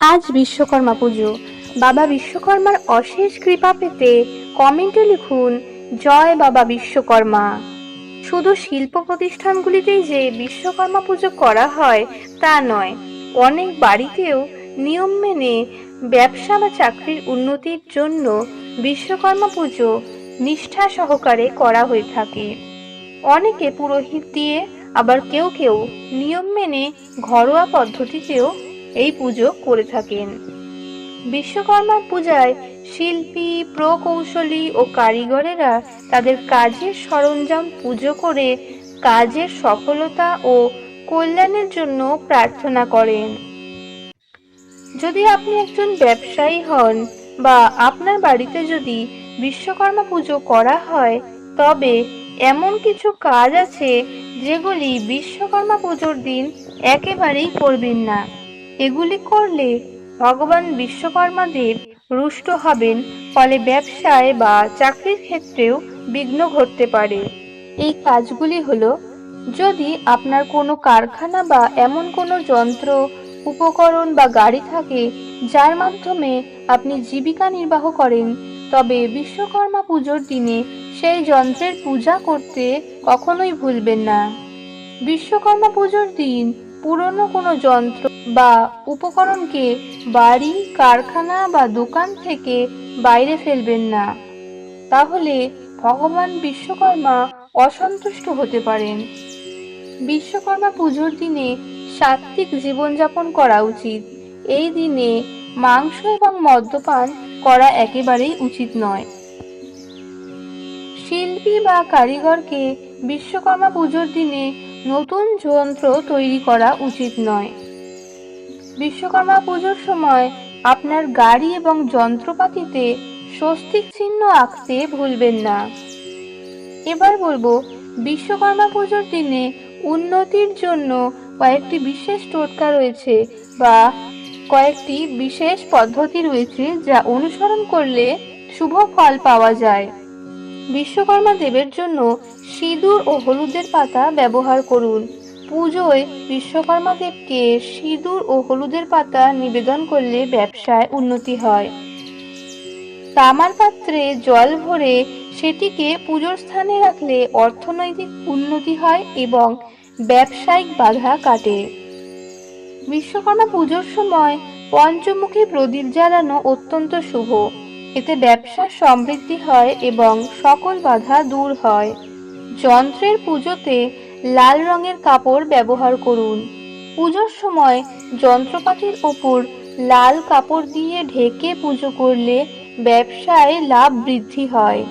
আজ বিশ্বকর্মা পুজো। বাবা বিশ্বকর্মার অশেষ কৃপা পেতে কমেন্টে লিখুন, জয় বাবা বিশ্বকর্মা। শুধু শিল্প প্রতিষ্ঠানগুলিতেই যে বিশ্বকর্মা পুজো করা হয় তা নয়, অনেক বাড়িতেও নিয়ম মেনে ব্যবসা বা চাকরির উন্নতির জন্য বিশ্বকর্মা পুজো নিষ্ঠা সহকারে করা হয়ে থাকে। অনেকে পুরোহিত দিয়ে আবার কেউ কেউ নিয়ম মেনে ঘরোয়া পদ্ধতিতেও এই পুজো করে থাকেন। বিশ্বকর্মা পূজায় শিল্পী, প্রকৌশলী ও কারিগরেরা তাদের কাজের সরঞ্জাম পুজো করে কাজের সফলতা ও কল্যাণের জন্য প্রার্থনা করেন। যদি আপনি একজন ব্যবসায়ী হন বা আপনার বাড়িতে যদি বিশ্বকর্মা পুজো করা হয়, তবে এমন কিছু কাজ আছে যেগুলি বিশ্বকর্মা পুজোর দিন একেবারেই করবেন না। এগুলি করলে ভগবান বিশ্বকর্মা দেব রুষ্ট হবেন, ফলে ব্যবসায় বা চাকরির ক্ষেত্রেও বিঘ্ন ঘটতে পারে। এই কাজগুলি হলো, যদি আপনার কোনো কারখানা বা এমন কোনো যন্ত্র, উপকরণ বা গাড়ি থাকে, যার মাধ্যমে আপনি জীবিকা নির্বাহ করেন, তবে বিশ্বকর্মা পুজোর দিনে সেই যন্ত্রের পূজা করতে কখনোই ভুলবেন না। বিশ্বকর্মা পুজোর দিন পুরনো কোনো যন্ত্র বা উপকরণকে বাড়ি, কারখানা বা দোকান থেকে বাইরে ফেলবেন না? তাহলে ভগবান বিশ্বকর্মা অসন্তুষ্ট হতে পারেন। বিশ্বকর্মা পুজোর দিনে সাত্ত্বিক জীবনযাপন করা উচিত। এই দিনে মাংস এবং মদ্যপান করা একেবারেই উচিত নয়। শিল্পী বা কারিগরকে বিশ্বকর্মা পুজোর দিনে নতুন যন্ত্র তৈরি করা উচিত নয়। বিশ্বকর্মা পুজোর সময় আপনার গাড়ি এবং যন্ত্রপাতিতে স্বস্তিক চিহ্ন আঁকতে ভুলবেন না। এবার বলব, বিশ্বকর্মা পুজোর দিনে উন্নতির জন্য কয়েকটি বিশেষ টোটকা রয়েছে বা কয়েকটি বিশেষ পদ্ধতি রয়েছে যা অনুসরণ করলে শুভ ফল পাওয়া যায়। বিশ্বকর্মা দেবের জন্য সিঁদুর ও হলুদের পাতা ব্যবহার করুন। পুজোয় বিশ্বকর্মা দেবকে সিঁদুর ও হলুদের পাতা নিবেদন করলে ব্যবসায় উন্নতি হয়। তামার পাত্রে জল ভরে সেটিকে পুজোর স্থানে রাখলে অর্থনৈতিক উন্নতি হয় এবং ব্যবসায়িক বাধা কাটে। বিশ্বকর্মা পুজোর সময় পঞ্চমুখী প্রদীপ জ্বালানো অত্যন্ত শুভ। এতে ব্যবসার সমৃদ্ধি হয় এবং সকল বাধা দূর হয়। যন্ত্রের পুজোতে লাল রঙের কাপড় ব্যবহার করুন। পুজোর সময় যন্ত্রপাতির ওপর লাল কাপড় দিয়ে ঢেকে পুজো করলে ব্যবসায় লাভ বৃদ্ধি হয়।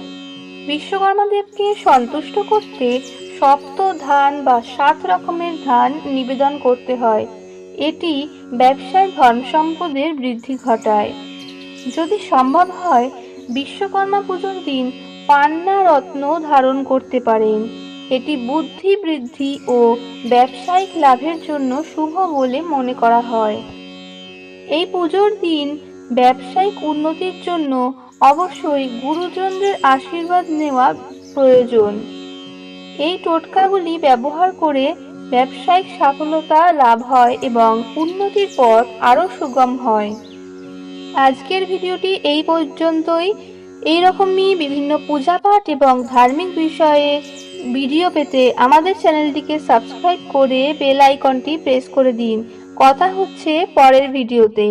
বিশ্বকর্মা দেবকে সন্তুষ্ট করতে সপ্ত ধান বা সাত রকমের ধান নিবেদন করতে হয়। এটি ব্যবসায় ধন সম্পদের বৃদ্ধি ঘটায়। যদি সম্ভব হয়, বিশ্বকর্মা পুজোর দিন পান্না রত্ন ধারণ করতে পারেন। এটি বুদ্ধি বৃদ্ধি ও ব্যবসায়িক লাভের জন্য শুভ বলে মনে করা হয়। এই পুজোর দিন ব্যবসায়িক উন্নতির জন্য অবশ্যই গুরুজনদের আশীর্বাদ নেওয়া প্রয়োজন। এই টোটকাগুলি ব্যবহার করে ব্যবসায়িক সফলতা লাভ হয় এবং উন্নতির পথ আরও সুগম হয়। আজকের ভিডিওটি এই পর্যন্তই। এইরকমই বিভিন্ন পূজাপাঠ এবং ধার্মিক বিষয়ে ভিডিও পেতে আমাদের চ্যানেলটিকে সাবস্ক্রাইব করে বেল আইকনটি প্রেস করে দিন। কথা হচ্ছে পরের ভিডিওতে।